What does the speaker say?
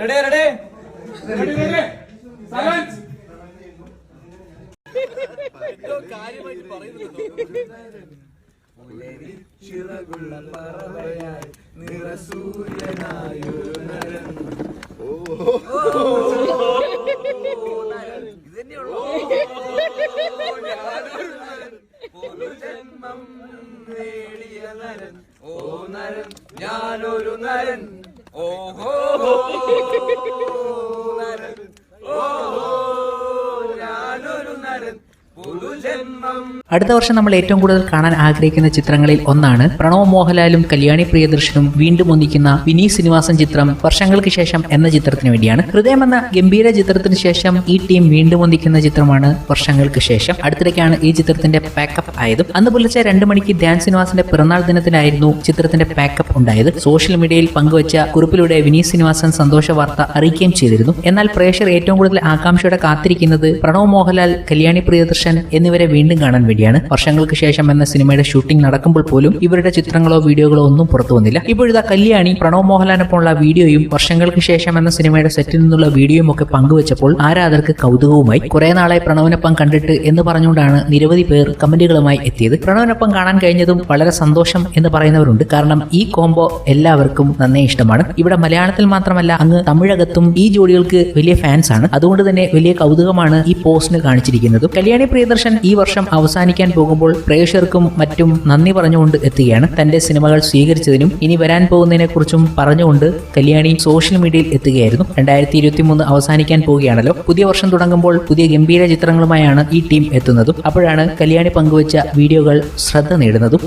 Ready ready ready ready silence ചിറകുള്ള പറവയായി നിറസൂര്യനായൊരു നരൻ. ജന്മം നേടിയ നരൻ. ഓ നരൻ ഞാനൊരു നരൻ. ഓഹോ നരൻ. ഓഹോ നരൻ അടുത്ത വർഷം നമ്മൾ ഏറ്റവും കൂടുതൽ കാണാൻ ആഗ്രഹിക്കുന്ന ചിത്രങ്ങളിൽ ഒന്നാണ് പ്രണവ് മോഹൻലാലും കല്യാണി പ്രിയദർശനും വീണ്ടും ഒന്നിക്കുന്ന വിനീത് ശ്രീനിവാസൻ ചിത്രം വർഷങ്ങൾക്ക് ശേഷം എന്ന ചിത്രത്തിന് വേണ്ടിയാണ്. ഹൃദയം എന്ന ഗംഭീര ചിത്രത്തിന് ശേഷം ഈ ടീം വീണ്ടും ഒന്നിക്കുന്ന ചിത്രമാണ് വർഷങ്ങൾക്ക് ശേഷം. അടുത്തിടയ്ക്കാണ് ഈ ചിത്രത്തിന്റെ പാക്കപ്പ് ആയതും. അന്ന് പുലർച്ചെ രണ്ട് മണിക്ക് ധ്യാൻ ശ്രീനിവാസന്റെ പിറന്നാൾ ദിനത്തിലായിരുന്നു ചിത്രത്തിന്റെ പാക്കപ്പ് ഉണ്ടായത്. സോഷ്യൽ മീഡിയയിൽ പങ്കുവച്ച കുറിപ്പിലൂടെ വിനീത് ശ്രീനിവാസൻ സന്തോഷ വാർത്ത അറിയിക്കുകയും ചെയ്തിരുന്നു. എന്നാൽ പ്രേക്ഷകർ ഏറ്റവും കൂടുതൽ ആകാംക്ഷയോടെ കാത്തിരിക്കുന്നത് പ്രണവ് മോഹൻലാൽ കല്യാണി പ്രിയദർശൻ എന്നിവരെ വീണ്ടും കാണാൻ വേണ്ടിയാണ് വർഷങ്ങൾക്ക് ശേഷം എന്ന സിനിമയുടെ ഷൂട്ടിംഗ് നടക്കുമ്പോൾ പോലും ഇവരുടെ ചിത്രങ്ങളോ വീഡിയോകളോ ഒന്നും പുറത്തു വന്നില്ല. ഇപ്പോഴിതാ കല്യാണി പ്രണവ് മോഹൻലാലിനൊപ്പമുള്ള വീഡിയോയും വർഷങ്ങൾക്ക് ശേഷം എന്ന സിനിമയുടെ സെറ്റിൽ നിന്നുള്ള വീഡിയോയും ഒക്കെ പങ്കുവച്ചപ്പോൾ ആരാധകർക്ക് കൗതുകവുമായി കുറെ നാളായി പ്രണവിനൊപ്പം കണ്ടിട്ട് എന്ന് പറഞ്ഞുകൊണ്ടാണ് നിരവധി പേർ കമന്റുകളുമായി എത്തിയത്. പ്രണവിനൊപ്പം കാണാൻ കഴിഞ്ഞതും വളരെ സന്തോഷം എന്ന് പറയുന്നവരുണ്ട്. കാരണം ഈ കോംബോ എല്ലാവർക്കും നന്നേ ഇഷ്ടമാണ്. ഇവിടെ മലയാളത്തിൽ മാത്രമല്ല അങ്ങ് തമിഴകത്തും ഈ ജോഡികൾക്ക് വലിയ ഫാൻസ് ആണ്. അതുകൊണ്ട് തന്നെ വലിയ കൗതുകമാണ് ഈ പോസ്റ്റിന് കാണിച്ചിരിക്കുന്നത്. കല്യാണി പ്രിയദർശൻ ഈ വർഷം അവസാനിക്കാൻ പോകുമ്പോൾ പ്രേക്ഷകർക്കും മറ്റും നന്ദി പറഞ്ഞുകൊണ്ട് എത്തുകയാണ്. തന്റെ സിനിമകൾ സ്വീകരിച്ചതിനും ഇനി വരാൻ പോകുന്നതിനെ കുറിച്ചും പറഞ്ഞുകൊണ്ട് കല്യാണി സോഷ്യൽ മീഡിയയിൽ എത്തുകയായിരുന്നു. രണ്ടായിരത്തി ഇരുപത്തി മൂന്ന് അവസാനിക്കാൻ പോവുകയാണല്ലോ. പുതിയ വർഷം തുടങ്ങുമ്പോൾ പുതിയ ഗംഭീര ചിത്രങ്ങളുമായാണ് ഈ ടീം എത്തുന്നതും. അപ്പോഴാണ് കല്യാണി പങ്കുവച്ച വീഡിയോകൾ ശ്രദ്ധ നേടുന്നതും.